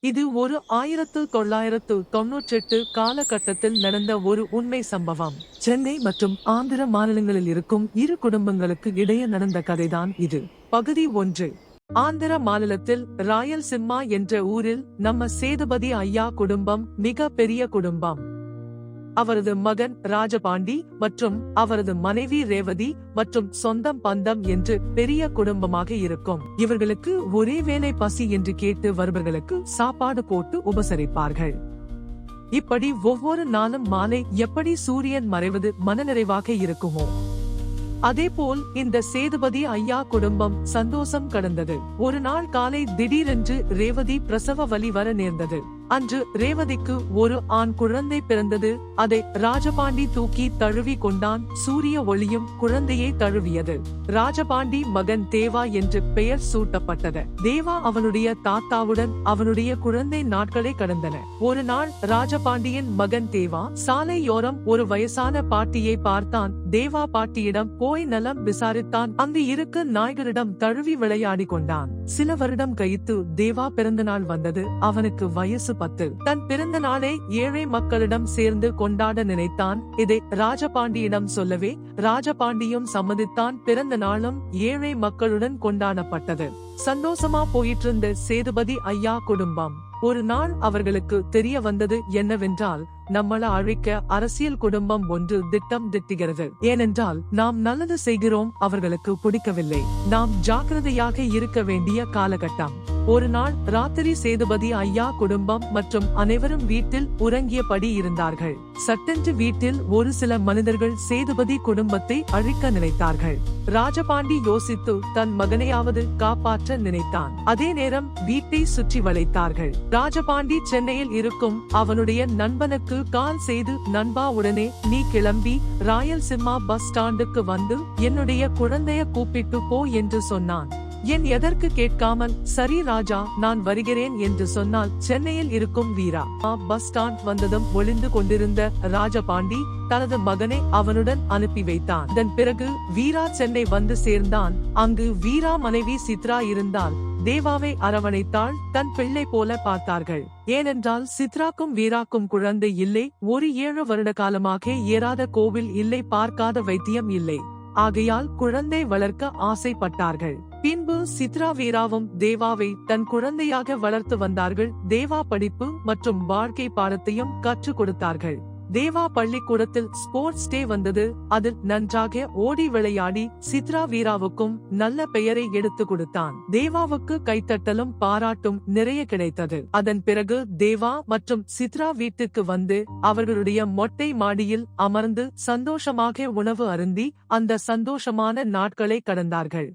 இது ஒரு ஆயிரத்து தொள்ளாயிரத்து தொன்னூற்றெட்டு காலகட்டத்தில் நடந்த ஒரு உண்மை சம்பவம். சென்னை மற்றும் ஆந்திர மாநிலங்களில் இருக்கும் இரு குடும்பங்களுக்கு இடையே நடந்த கதைதான் இது. பகுதி ஒன்று. ஆந்திர மாநிலத்தில் ராயல் சிம்மா என்ற ஊரில் நம்ம சேதுபதி ஐயா குடும்பம் மிக பெரிய குடும்பம். அவரது மகன் ராஜபாண்டி மற்றும் அவரது மனைவி ரேவதி மற்றும் சொந்தம் பந்தம் என்று பெரிய குடும்பமாக இருக்கும். இவர்களுக்கு ஒரே வேளை பசி என்று கேட்டு வருபவர்களுக்கு சாப்பாடு போட்டு உபசரிப்பார்கள். இப்படி ஒவ்வொரு நாளும் மாலை எப்படி சூரியன் மறைவது மனநிறைவாக இருக்குமோ? அதேபோல் இந்த சேதுபதி ஐயா குடும்பம் சந்தோஷம் கடந்தது. ஒரு நாள் காலை திடீரென்று ரேவதி பிரசவ வலி வர நேர்ந்தது. அன்று ரேவதிக்கு ஒரு ஆண் குழந்தை பிறந்தது. அதை ராஜபாண்டி தூக்கி தழுவி கொண்டான். சூரிய ஒளியும் குழந்தையை தழுவியது. ராஜபாண்டி மகன் தேவா என்று பெயர் சூட்டப்பட்டது. தேவா அவனுடைய தாத்தாவுடன் அவனுடைய குழந்தை நாட்களை கடந்தன. ஒரு நாள் ராஜபாண்டியின் மகன் தேவா சாலையோரம் ஒரு வயசான பாட்டியை பார்த்தான். தேவா பாட்டியிடம் போய் நலம் விசாரித்தான். அங்கு இருக்க நாய்களிடம் தழுவி விளையாடி கொண்டான். சில வருடம் கழித்து தேவா பிறந்த நாள் வந்தது. அவனுக்கு வயசு பத்து. தன் பிறந்த நாளை ஏழை மக்களிடம் சேர்ந்து கொண்டாட நினைத்தான். இதை ராஜபாண்டியிடம் சொல்லவே ராஜபாண்டியும் சம்மதித்தான். பிறந்த நாளும் ஏழை மக்களுடன் கொண்டாடப்பட்டது. சந்தோஷமா போயிட்டு இருந்த சேதுபதி ஐயா குடும்பம். ஒரு நாள் அவர்களுக்கு தெரிய வந்தது என்னவென்றால் நம்மள அழிக்க அரசியல் குடும்பம் ஒன்று திட்டம் திட்டுகிறது. ஏனென்றால் நாம் நல்லது செய்கிறோம் அவர்களுக்கு பிடிக்கவில்லை. நாம் ஜாக்கிரதையாக இருக்க வேண்டிய காலகட்டம். ஒரு நாள் ராத்திரி சேதுபதி ஐயா குடும்பம் மற்றும் அனைவரும் வீட்டில் உறங்கியபடி இருந்தார்கள். சட்டென்று வீட்டில் ஒரு சில மனிதர்கள் சேதுபதி குடும்பத்தை அழிக்க நினைத்தார்கள். ராஜபாண்டி யோசித்து தன் மகனையாவது காப்பாற்ற நினைத்தான். அதே நேரம் வீட்டை சுற்றி வளைத்தார்கள். ராஜபாண்டி சென்னையில் இருக்கும் அவனுடைய நண்பனுக்கு கால் செய்து நண்பா உடனே நீ கிளம்பி ராயல் சிம்மா பஸ் ஸ்டாண்டுக்கு வந்து என்னுடைய குழந்தைய கூப்பிட்டு போ என்று சொன்னான். என் எதற்கு கேட்காமல் சரி ராஜா நான் வருகிறேன் என்று சொன்னால் சென்னையில் இருக்கும் வீரா. பஸ் ஸ்டாண்ட் வந்ததும் ஒளிந்து கொண்டிருந்த ராஜபாண்டி தனது மகனை அவனுடன் அனுப்பி வைத்தான். அதன் பிறகு வீரா சென்னை வந்து சேர்ந்தான். அங்கு வீரா மனைவி சித்ரா இருந்தால் தேவாவை அரவணைத்தாள். தன் பிள்ளை போல பார்த்தார்கள். ஏனென்றால் சித்ராக்கும் வீராக்கும் குழந்தை இல்லை. ஒரு ஏழு வருட காலமாக ஏறாத கோவில் இல்லை. பார்க்காத வைத்தியம் இல்லை. ஆகையால் குழந்தை வளர்க்க ஆசைப்பட்டார்கள். பின்பு சித்ரா வீராவும் தேவாவை தன் குழந்தையாக வளர்த்து வந்தார்கள். தேவா படிப்பு மற்றும் வாழ்க்கை பாடத்தையும் கற்றுக் கொடுத்தார்கள். தேவா பள்ளிக்கூடத்தில் ஸ்போர்ட்ஸ் டே வந்தது. அதில் நன்றாக ஓடி விளையாடி சித்ரா வீராவுக்கும் நல்ல பெயரை எடுத்து கொடுத்தான். தேவாவுக்கு கைத்தட்டலும் பாராட்டும் நிறைய கிடைத்தது. அதன் பிறகு தேவா மற்றும் சித்ரா வீட்டுக்கு வந்து அவர்களுடைய மொட்டை மாடியில் அமர்ந்து சந்தோஷமாக உணவு அருந்தி அந்த சந்தோஷமான நாட்களை கடந்தார்கள்.